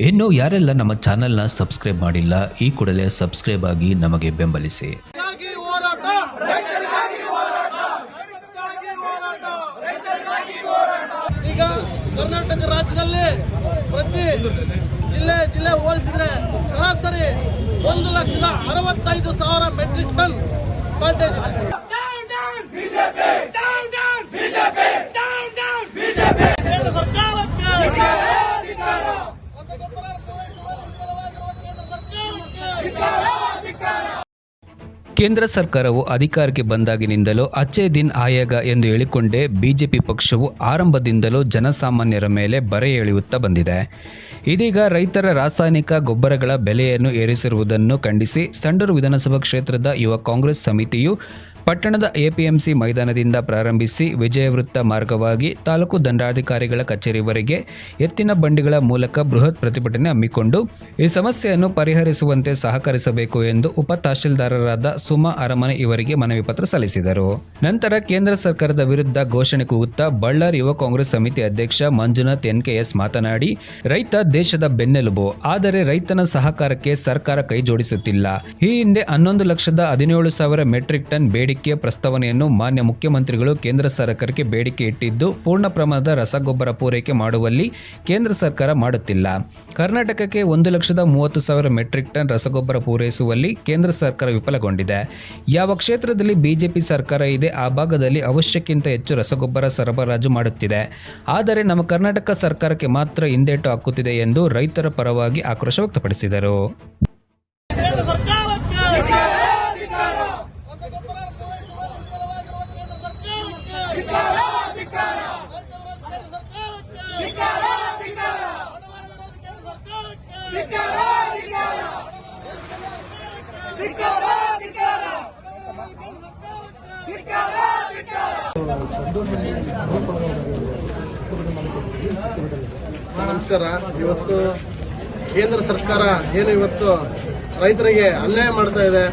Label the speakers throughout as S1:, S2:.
S1: ಇನ್ನು ಯಾರೆಲ್ಲ ನಮ್ಮ ಚಾನೆಲ್ನ ಸಬ್ಸ್ಕ್ರೈಬ್ ಮಾಡಿಲ್ಲ ಈ ಕೂಡಲೇ ಸಬ್ಸ್ಕ್ರೈಬ್ ಆಗಿ ನಮಗೆ ಬೆಂಬಲಿಸಿ.
S2: ಈಗ ಕರ್ನಾಟಕ ರಾಜ್ಯದಲ್ಲಿ ಪ್ರತಿ ಜಿಲ್ಲೆ ಜಿಲ್ಲೆ ಹೋಲಿಸಿದ್ರೆ ಸರಾಸರಿ ಒಂದು ಲಕ್ಷದ ಅರವತ್ತೈದು ಸಾವಿರ ಮೆಟ್ರಿಕ್ ಟನ್ ಇದೆ. ಕೇಂದ್ರ
S1: ಸರ್ಕಾರವು ಅಧಿಕಾರಕ್ಕೆ ಬಂದಾಗಿನಿಂದಲೂ ಅಚ್ಚೇ ದಿನ್ ಆಯೋಗ ಎಂದು ಹೇಳಿಕೊಂಡೇ ಬಿಜೆಪಿ ಪಕ್ಷವು ಆರಂಭದಿಂದಲೂ ಜನಸಾಮಾನ್ಯರ ಮೇಲೆ ಬರೆ ಎಳೆಯುತ್ತಾ ಬಂದಿದೆ. ಇದೀಗ ರೈತರ ರಾಸಾಯನಿಕ ಗೊಬ್ಬರಗಳ ಬೆಲೆಯನ್ನು ಏರಿಸಿರುವುದನ್ನು ಖಂಡಿಸಿ, ಸಂಡೂರು ವಿಧಾನಸಭಾ ಕ್ಷೇತ್ರದ ಯುವ ಕಾಂಗ್ರೆಸ್ ಸಮಿತಿಯು ಪಟ್ಟಣದ ಎಪಿಎಂಸಿ ಮೈದಾನದಿಂದ ಪ್ರಾರಂಭಿಸಿ ವಿಜಯವೃತ್ತ ಮಾರ್ಗವಾಗಿ ತಾಲೂಕು ದಂಡಾಧಿಕಾರಿಗಳ ಕಚೇರಿವರೆಗೆ ಎತ್ತಿನ ಬಂಡಿಗಳ ಮೂಲಕ ಬೃಹತ್ ಪ್ರತಿಭಟನೆ ಹಮ್ಮಿಕೊಂಡು ಈ ಸಮಸ್ಯೆಯನ್ನು ಪರಿಹರಿಸುವಂತೆ ಸಹಕರಿಸಬೇಕು ಎಂದು ಉಪ ತಹಶೀಲ್ದಾರರಾದ ಸುಮಾ ಅರಮನೆ ಇವರಿಗೆ ಮನವಿ ಪತ್ರ ಸಲ್ಲಿಸಿದರು. ನಂತರ ಕೇಂದ್ರ ಸರ್ಕಾರದ ವಿರುದ್ಧ ಘೋಷಣೆ ಕೂಗುತ್ತಾ ಬಳ್ಳಾರಿ ಯುವ ಕಾಂಗ್ರೆಸ್ ಸಮಿತಿ ಅಧ್ಯಕ್ಷ ಮಂಜುನಾಥ್ ಎನ್ಕೆಎಸ್ ಮಾತನಾಡಿ, ರೈತ ದೇಶದ ಬೆನ್ನೆಲುಬು, ಆದರೆ ರೈತನ ಸಹಕಾರಕ್ಕೆ ಸರ್ಕಾರ ಕೈ ಜೋಡಿಸುತ್ತಿಲ್ಲ ಈ ಹಿಂದೆ ಹನ್ನೊಂದು ಲಕ್ಷದ ಹದಿನೇಳು ಸಾವಿರ ಮೆಟ್ರಿಕ್ ಟನ್ ಬೇಡಿಕೆಯ ಪ್ರಸ್ತಾವನೆಯನ್ನು ಮಾನ್ಯ ಮುಖ್ಯಮಂತ್ರಿಗಳು ಕೇಂದ್ರ ಸರ್ಕಾರಕ್ಕೆ ಬೇಡಿಕೆ ಇಟ್ಟಿದ್ದು, ಪೂರ್ಣ ಪ್ರಮಾಣದ ರಸಗೊಬ್ಬರ ಪೂರೈಕೆ ಮಾಡುವಲ್ಲಿ ಕೇಂದ್ರ ಸರ್ಕಾರ ಮಾಡುತ್ತಿಲ್ಲ. ಕರ್ನಾಟಕಕ್ಕೆ ಒಂದು ಲಕ್ಷದ ಮೂವತ್ತು ಸಾವಿರ ಮೆಟ್ರಿಕ್ ಟನ್ ರಸಗೊಬ್ಬರ ಪೂರೈಸುವಲ್ಲಿ ಕೇಂದ್ರ ಸರ್ಕಾರ ವಿಫಲಗೊಂಡಿದೆ. ಯಾವ ಕ್ಷೇತ್ರದಲ್ಲಿ ಬಿಜೆಪಿ ಸರ್ಕಾರ ಇದೆ, ಆ ಭಾಗದಲ್ಲಿ ಅವಶ್ಯಕ್ಕಿಂತ ಹೆಚ್ಚು ರಸಗೊಬ್ಬರ ಸರಬರಾಜು ಮಾಡುತ್ತಿದೆ. ಆದರೆ ನಮ್ಮ ಕರ್ನಾಟಕ ಸರ್ಕಾರಕ್ಕೆ ಮಾತ್ರ ಹಿಂದೇಟು ಹಾಕುತ್ತಿದೆ ಎಂದು ರೈತರ ಪರವಾಗಿ ಆಕ್ರೋಶ ವ್ಯಕ್ತಪಡಿಸಿದರು
S2: ಕೇಂದ್ರ ಸರ್ಕಾರಕ್ಕೆ ರಸಗೊಬ್ಬರ ಪೂರೈಸುವ ವಿಫಲವಾಗಿರುವ ಕೇಂದ್ರ ಸರ್ಕಾರಕ್ಕೆ ರೈತರ ವಿರೋಧಿ ಕೇಂದ್ರ ಸರ್ಕಾರಕ್ಕೆ ಬಡವರ ವಿರೋಧಿ ಕೇಂದ್ರ ಸರ್ಕಾರಕ್ಕೆ
S3: ನಮಸ್ಕಾರ. ಇವತ್ತು ಕೇಂದ್ರ ಸರ್ಕಾರ ಏನು ಇವತ್ತು ರೈತರಿಗೆ ಅನ್ಯಾಯ ಮಾಡ್ತಾ ಇದೆ,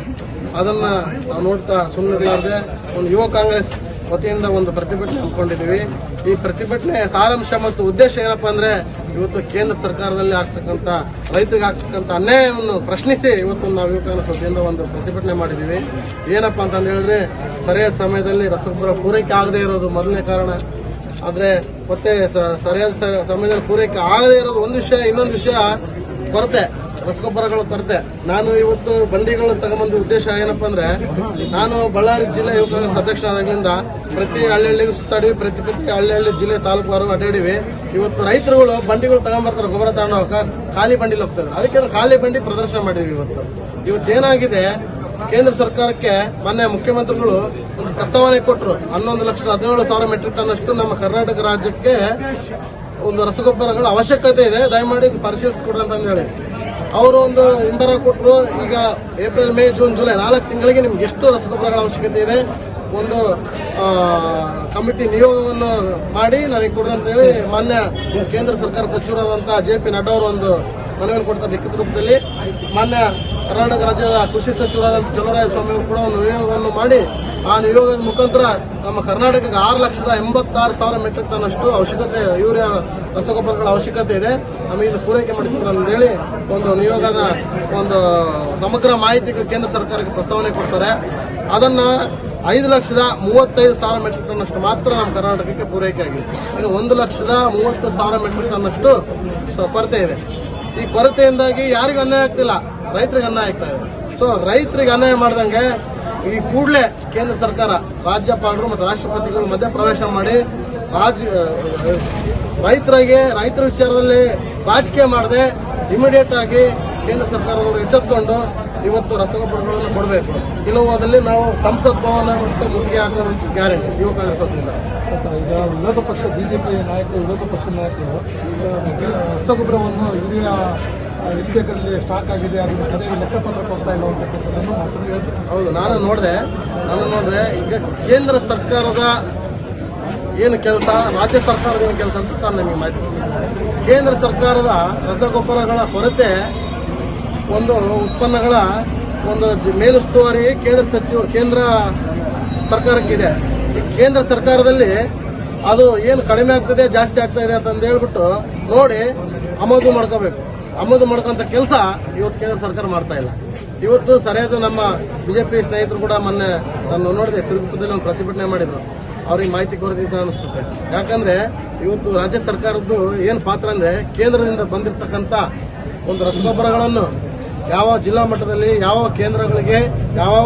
S3: ಅದನ್ನ ನಾವು ನೋಡ್ತಾ ಸುಮ್ಮನೆ ಒಂದು ಯುವ ಕಾಂಗ್ರೆಸ್ ವತಿಯಿಂದ ಒಂದು ಪ್ರತಿಭಟನೆ ಹಮ್ಮಿಕೊಂಡಿದ್ದೀವಿ. ಈ ಪ್ರತಿಭಟನೆ ಸಾರಾಂಶ ಮತ್ತು ಉದ್ದೇಶ ಏನಪ್ಪಾ ಅಂದ್ರೆ ಇವತ್ತು ಕೇಂದ್ರ ಸರ್ಕಾರದಲ್ಲಿ ಆಗ್ತಕ್ಕಂಥ, ರೈತರಿಗೆ ಆಗ್ತಕ್ಕಂಥ ಅನ್ಯಾಯವನ್ನು ಪ್ರಶ್ನಿಸಿ ಇವತ್ತು ನಾವು ಯುವಕನ ವತಿಯಿಂದ ಒಂದು ಪ್ರತಿಭಟನೆ ಮಾಡಿದ್ದೀವಿ. ಏನಪ್ಪ ಅಂತಂದು ಹೇಳಿದ್ರೆ, ಸರಿಯಾದ ಸಮಯದಲ್ಲಿ ರಸಗೊಬ್ಬರ ಪೂರೈಕೆ ಆಗದೇ ಇರೋದು ಮೊದಲನೇ ಕಾರಣ. ಆದರೆ ಮತ್ತೆ ಸರಿಯಾದ ಸಮಯದಲ್ಲಿ ಪೂರೈಕೆ ಆಗದೇ ಇರೋದು ಒಂದು ವಿಷಯ, ಇನ್ನೊಂದು ವಿಷಯ ಕೊರತೆ. ರಸಗೊಬ್ಬರಗಳ ಕೊರತೆ ನಾನು ಇವತ್ತು ಬಂಡಿಗಳು ತಗೊಂಬಂದ ಉದ್ದೇಶ ಏನಪ್ಪಾ ಅಂದ್ರೆ, ನಾನು ಬಳ್ಳಾರಿ ಜಿಲ್ಲಾ ಯುವ ಕಾಂಗ್ರೆಸ್ ಅಧ್ಯಕ್ಷ ಪ್ರತಿ ಹಳ್ಳಿಗೂ ಸುತ್ತಾಡಿವಿ ಪ್ರತಿ ಪ್ರತಿ ಹಳ್ಳಿ ಜಿಲ್ಲೆ ತಾಲೂಕು ಅಡ್ಡಾಡಿವಿ. ಇವತ್ತು ರೈತರುಗಳು ಬಂಡಿಗಳು ತಗೊಂಬರ್ತಾರೆ, ಗೊಬ್ಬರ ತಗೊಂಡು ಹೋಗಕ್ಕೆ ಖಾಲಿ ಬಂಡಿಲಿ ಹೋಗ್ತಾರೆ. ಅದಕ್ಕೆ ಖಾಲಿ ಬಂಡಿ ಪ್ರದರ್ಶನ ಮಾಡಿದೀವಿ ಇವತ್ತು. ಇವತ್ತು ಏನಾಗಿದೆ, ಕೇಂದ್ರ ಸರ್ಕಾರಕ್ಕೆ ಮೊನ್ನೆ ಮುಖ್ಯಮಂತ್ರಿಗಳು ಒಂದು ಪ್ರಸ್ತಾವನೆ ಕೊಟ್ಟರು ಹನ್ನೊಂದು ಲಕ್ಷದ ಹದಿನೇಳು ಸಾವಿರ ಮೆಟ್ರಿಕ್ ಟನ್ ಅಷ್ಟು ನಮ್ಮ ಕರ್ನಾಟಕ ರಾಜ್ಯಕ್ಕೆ ಒಂದು ರಸಗೊಬ್ಬರಗಳ ಅವಶ್ಯಕತೆ ಇದೆ. ದಯಮಾಡಿ ಪರಿಶೀಲಿಸಿಕೊಡ್ರಿ ಅಂತ ಹೇಳಿ. ಅವರು ಒಂದು ಇಂಬರ ಕೊಟ್ಟರು ಈಗ ಏಪ್ರಿಲ್, ಮೇ, ಜೂನ್, ಜುಲೈ ನಾಲ್ಕು ತಿಂಗಳಿಗೆ ನಿಮ್ಗೆ ಎಷ್ಟು ರಸಗೊಬ್ಬರಗಳ ಅವಶ್ಯಕತೆ ಇದೆ? ಒಂದು ಕಮಿಟಿ ನಿಯೋಗವನ್ನು ಮಾಡಿ ನನಗೆ ಕೊಡ್ರಿ ಅಂತ ಹೇಳಿ ಮಾನ್ಯ ಕೇಂದ್ರ ಸರ್ಕಾರ ಸಚಿವರಾದಂಥ ಜೆ ಪಿ ನಡ್ಡಾ ಅವರು ಒಂದು ಮನವಿಯನ್ನು ಕೊಡ್ತಾರೆ ಲಿಖಿತ ರೂಪದಲ್ಲಿ. ಮಾನ್ಯ ಕರ್ನಾಟಕ ರಾಜ್ಯದ ಕೃಷಿ ಸಚಿವರಾದಂಥ ಚಲರಾಯ ಸ್ವಾಮಿ ಕೂಡ ಒಂದು ನಿಯೋಗವನ್ನು ಮಾಡಿ ಆ ನಿಯೋಗದ ಮುಖಾಂತರ ನಮ್ಮ ಕರ್ನಾಟಕಕ್ಕೆ ಆರು ಲಕ್ಷದ ಎಂಬತ್ತಾರು ಸಾವಿರ ಮೆಟ್ರಿಕ್ ಟನ್ ಅಷ್ಟು ಅವಶ್ಯಕತೆ, ಯೂರಿಯಾ, ರಸಗೊಬ್ಬರಗಳ ಅವಶ್ಯಕತೆ ಇದೆ. ನಮಗೆ ಇದು ಪೂರೈಕೆ ಮಾಡಿದ್ರು ಅಂತ ಹೇಳಿ ಒಂದು ನಿಯೋಗದ ಒಂದು ಸಮಗ್ರ ಮಾಹಿತಿಗೆ ಕೇಂದ್ರ ಸರ್ಕಾರಕ್ಕೆ ಪ್ರಸ್ತಾವನೆ ಕೊಡ್ತಾರೆ. ಅದನ್ನ ಐದು ಲಕ್ಷದ ಮೂವತ್ತೈದು ಸಾವಿರ ಮೆಟ್ರಿಕ್ ಟನ್ ಅಷ್ಟು ಮಾತ್ರ ನಮ್ಮ ಕರ್ನಾಟಕಕ್ಕೆ ಪೂರೈಕೆ ಆಗಿದೆ. ಇನ್ನು ಒಂದು ಲಕ್ಷದ ಮೂವತ್ತು ಸಾವಿರ ಮೆಟ್ರಿಕ್ ಟನ್ ಅಷ್ಟು ಕೊರತೆ ಇದೆ. ಈ ಕೊರತೆಯಿಂದಾಗಿ ಯಾರಿಗೂ ಅನ್ಯಾಯ ಆಗ್ತಿಲ್ಲ. ರೈತರಿಗೆ ಅನ್ಯಾಯ ಆಗ್ತಾ ಇದೆ. ಸೊ ರೈತರಿಗೆ ಅನ್ಯಾಯ ಮಾಡ್ದಂಗೆ ಈ ಕೂಡಲೇ ಕೇಂದ್ರ ಸರ್ಕಾರ ರಾಜ್ಯಪಾಲರು ಮತ್ತು ರಾಷ್ಟ್ರಪತಿಗಳು ಮಧ್ಯ ಪ್ರವೇಶ ಮಾಡಿ ರಾಜ ರೈತರಿಗೆ, ರೈತರ ವಿಚಾರದಲ್ಲಿ ರಾಜಕೀಯ ಮಾಡದೆ ಇಮಿಡಿಯೇಟ್ ಆಗಿ ಕೇಂದ್ರ ಸರ್ಕಾರದವರು ಎಚ್ಚೆತ್ಕೊಂಡು ಇವತ್ತು ರಸಗೊಬ್ಬರಗಳನ್ನು ಕೊಡಬೇಕು. ಕೆಲವುದಲ್ಲಿ ನಾವು ಸಂಸತ್ ಭವನ ಮತ್ತು ಮುತ್ತಿಗೆ ಹಾಕೋ ಗ್ಯಾರಂಟಿ, ಯುವ ಕಾಂಗ್ರೆಸ್ ವತಿಯಿಂದ.
S4: ಈಗ ವಿರೋಧ ಪಕ್ಷ ಬಿಜೆಪಿ ನಾಯಕರು, ವಿರೋಧ ಪಕ್ಷದ ನಾಯಕರು ರಸಗೊಬ್ಬರವನ್ನು ಯೂರಿಯಾ ಇಳಿಸೇಕಲ್ಲಿ ಸ್ಟಾಕ್ ಆಗಿದೆ ಅದನ್ನು ಲೆಕ್ಕಪತ್ರ ಕೊಡ್ತಾ ಇಲ್ಲ
S3: ಹೌದು, ನಾನು ನೋಡಿದೆ ನಾನು ನೋಡಿದೆ, ಈಗ ಕೇಂದ್ರ ಸರ್ಕಾರದ ಏನು ಕೆಲಸ, ರಾಜ್ಯ ಸರ್ಕಾರದ ಏನು ಕೆಲಸ ಅಂತ ನಾನು ನಿಮಗೆ ಮಾಹಿತಿ ಕೇಂದ್ರ ಸರ್ಕಾರದ ರಸಗೊಬ್ಬರಗಳ ಕೊರತೆ, ಒಂದು ಉತ್ಪನ್ನಗಳ ಒಂದು ಮೇಲುಸ್ತುವಾರಿ ಕೇಂದ್ರ ಸಚಿವ, ಕೇಂದ್ರ ಸರ್ಕಾರಕ್ಕಿದೆ. ಈ ಕೇಂದ್ರ ಸರ್ಕಾರದಲ್ಲಿ ಅದು ಏನು ಕಡಿಮೆ ಆಗ್ತದೆ, ಜಾಸ್ತಿ ಆಗ್ತಾ ಇದೆ ಅಂತಂದು ಹೇಳ್ಬಿಟ್ಟು ನೋಡಿ, ಆಮದು ಮಾಡ್ಕೋಬೇಕು. ಆಮದು ಮಾಡ್ಕೊಂಥ ಕೆಲಸ ಇವತ್ತು ಕೇಂದ್ರ ಸರ್ಕಾರ ಮಾಡ್ತಾ ಇಲ್ಲ. ಇವತ್ತು ಸರಿಯಾದ ನಮ್ಮ ಬಿಜೆಪಿ ಸ್ನೇಹಿತರು ಕೂಡ ಮೊನ್ನೆ ನಾನು ನೋಡಿದೆ ಸಿರುಗುಪ್ಪದಲ್ಲಿ ಒಂದು ಪ್ರತಿಭಟನೆ ಮಾಡಿದ್ರು. ಅವ್ರಿಗೆ ಮಾಹಿತಿ ಕೊರತೆ ಅನಿಸ್ತದೆ ಯಾಕಂದರೆ ಇವತ್ತು ರಾಜ್ಯ ಸರ್ಕಾರದ್ದು ಏನು ಪಾತ್ರ ಅಂದ್ರೆ ಕೇಂದ್ರದಿಂದ ಬಂದಿರತಕ್ಕಂಥ ಒಂದು ರಸಗೊಬ್ಬರಗಳನ್ನು ಯಾವ ಜಿಲ್ಲಾ ಮಟ್ಟದಲ್ಲಿ, ಯಾವ ಕೇಂದ್ರಗಳಿಗೆ, ಯಾವ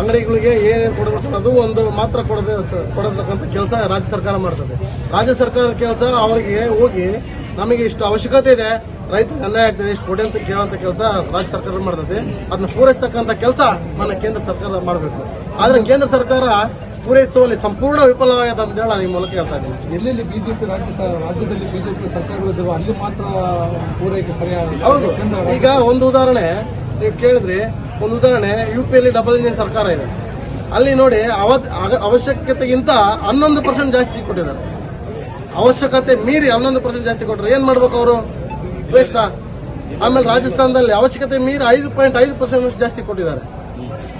S3: ಅಂಗಡಿಗಳಿಗೆ ಏನೇನು ಕೊಡಬೇಕು ಅದು ಒಂದು ಮಾತ್ರ ಕೊಡದೆ ಕೊಡತಕ್ಕಂಥ ಕೆಲಸ ರಾಜ್ಯ ಸರ್ಕಾರ ಮಾಡ್ತದೆ. ರಾಜ್ಯ ಸರ್ಕಾರದ ಕೆಲಸ ಅವರಿಗೆ ಹೋಗಿ ನಮಗೆ ಇಷ್ಟು ಅವಶ್ಯಕತೆ ಇದೆ ರೈತರಿಗೆ ಅನ್ಯಾಯ ಆಗ್ತದೆ ಇಷ್ಟು ಕೊಡಿ ಅಂತ ಕೇಳುವಂತ ಕೆಲಸ ರಾಜ್ಯ ಸರ್ಕಾರ ಮಾಡ್ತದೆ. ಅದನ್ನ ಪೂರೈಸ್ತಕ್ಕಂಥ ಕೆಲಸ ನನ್ನ ಕೇಂದ್ರ ಸರ್ಕಾರ ಮಾಡಬೇಕು. ಆದರೆ ಕೇಂದ್ರ ಸರ್ಕಾರ ಪೂರೈಸುವಲ್ಲಿ ಸಂಪೂರ್ಣ ವಿಫಲವಾಗಿದೆ ಅಂತ ಹೇಳಿ ನಾನು ಈ ಮೂಲಕ ಹೇಳ್ತಾ ಇದ್ದೀನಿ.
S4: ಎಲ್ಲೆಲ್ಲಿ ಬಿಜೆಪಿ ರಾಜ್ಯ ರಾಜ್ಯದಲ್ಲಿ ಬಿಜೆಪಿ ಸರ್ಕಾರಗಳಿದ್ದಾವೆ ಅಲ್ಲಿ ಮಾತ್ರ ಪೂರೈಕೆ ಸರಿಯಾಗಿ
S3: ಹೌದು. ಈಗ ಒಂದು ಉದಾಹರಣೆ ನೀವು ಕೇಳಿದ್ರಿ ಒಂದು ಉದಾಹರಣೆ ಯು ಪಿಯಲ್ಲಿ ಡಬಲ್ ಇಂಜಿನ್ ಸರ್ಕಾರ ಇದೆ. ಅಲ್ಲಿ ನೋಡಿ ಅವತ್ ಅವಶ್ಯಕತೆಗಿಂತ ಹನ್ನೊಂದು ಪರ್ಸೆಂಟ್ ಜಾಸ್ತಿ ಕೊಟ್ಟಿದ್ದಾರೆ. ಅವಶ್ಯಕತೆ ಮೀರಿ ಹನ್ನೊಂದು ಪರ್ಸೆಂಟ್ ಜಾಸ್ತಿ ಕೊಟ್ಟರೆ ಏನ್ ಮಾಡ್ಬೇಕು ಅವರು? ವೇಸ್ಟಾ ಆಮೇಲೆ ರಾಜಸ್ಥಾನದಲ್ಲಿ ಅವಶ್ಯಕತೆ ಮೀರಿ ಐದು ಪಾಯಿಂಟ್ ಐದು ಪರ್ಸೆಂಟ್ ಜಾಸ್ತಿ ಕೊಟ್ಟಿದ್ದಾರೆ.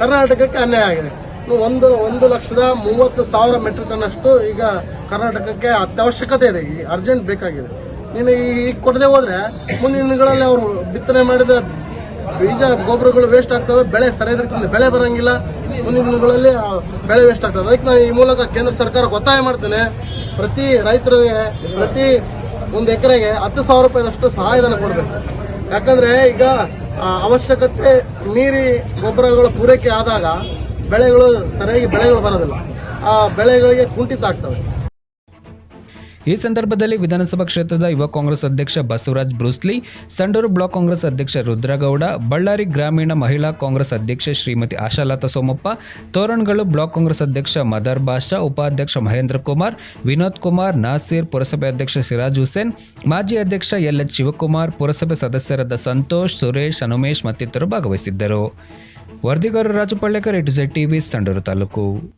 S3: ಕರ್ನಾಟಕಕ್ಕೆ ಅನ್ಯಾಯ ಆಗಿದೆ. ಒಂದು ಒಂದು ಲಕ್ಷದ ಮೂವತ್ತು ಸಾವಿರ ಮೆಟ್ರಿಕ್ ಟನ್ ಅಷ್ಟು ಈಗ ಕರ್ನಾಟಕಕ್ಕೆ ಅತ್ಯವಶ್ಯಕತೆ ಇದೆ. ಈ ಅರ್ಜೆಂಟ್ ಬೇಕಾಗಿದೆ. ನೀನು ಈಗ ಕೊಡದೆ ಹೋದ್ರೆ ಮುಂದಿನ ದಿನಗಳಲ್ಲಿ ಅವರು ಬಿತ್ತನೆ ಮಾಡಿದ ಬೀಜ, ಗೊಬ್ಬರಗಳು ವೇಸ್ಟ್ ಆಗ್ತವೆ. ಬೆಳೆ ಸರಿಯಾದ ಬೆಳೆ ಬರಂಗಿಲ್ಲ. ಮುಂದಿನ ದಿನಗಳಲ್ಲಿ ಬೆಳೆ ವೇಸ್ಟ್ ಆಗ್ತದೆ. ಅದಕ್ಕೆ ನಾನು ಈ ಮೂಲಕ ಕೇಂದ್ರ ಸರ್ಕಾರಕ್ಕೆ ಒತ್ತಾಯ ಮಾಡ್ತೇನೆ. ಪ್ರತಿ ರೈತರಿಗೆ, ಪ್ರತಿ ಒಂದು ಎಕರೆಗೆ ಹತ್ತು ಸಾವಿರ ರೂಪಾಯಿದಷ್ಟು ಸಹಾಯಧನ ಕೊಡಬೇಕು. ಯಾಕಂದರೆ ಈಗ ಅವಶ್ಯಕತೆ ನೀರಿ ಗೊಬ್ಬರಗಳು ಪೂರೈಕೆ ಆದಾಗ ಬೆಳೆಗಳು ಸರಿಯಾಗಿ ಬೆಳೆಗಳು ಬರೋದಿಲ್ಲ. ಆ ಬೆಳೆಗಳಿಗೆ ಕುಂಠಿತ ಆಗ್ತವೆ.
S1: ಈ ಸಂದರ್ಭದಲ್ಲಿ ವಿಧಾನಸಭಾ ಕ್ಷೇತ್ರದ ಯುವ ಕಾಂಗ್ರೆಸ್ ಅಧ್ಯಕ್ಷ Basavaraj Bruce Lee Sandur block Congress ಅಧ್ಯಕ್ಷ ರುದ್ರಗೌಡ, ಬಳ್ಳಾರಿ ಗ್ರಾಮೀಣ ಮಹಿಳಾ ಕಾಂಗ್ರೆಸ್ ಅಧ್ಯಕ್ಷೆ ಶ್ರೀಮತಿ ಆಶಾಲತಾ ಸೋಮಪ್ಪ ತೋರಣಗಳು ಬ್ಲಾಕ್ ಕಾಂಗ್ರೆಸ್ ಅಧ್ಯಕ್ಷ ಮದರ್ ಬಾಷಾ, ಉಪಾಧ್ಯಕ್ಷ ಮಹೇಂದ್ರ ಕುಮಾರ್, ವಿನೋದ್ ಕುಮಾರ್, ನಾಸೀರ್ ಪುರಸಭೆ ಅಧ್ಯಕ್ಷ ಸಿರಾಜ್ ಹುಸೇನ್, ಮಾಜಿ ಅಧ್ಯಕ್ಷ ಎಲ್ ಎಚ್ ಶಿವಕುಮಾರ್, ಪುರಸಭೆ ಸದಸ್ಯರಾದ ಸಂತೋಷ್, ಸುರೇಶ್ ಹನುಮೇಶ್ ಮತ್ತಿತರರು ಭಾಗವಹಿಸಿದ್ದರು. ವರದಿಗಾರರು ರಾಜು ಪಳ್ಳೇಕರ್ ಇಟ್ ಟಿವಿ, ಸಂಡೂರು ತಾಲೂಕು.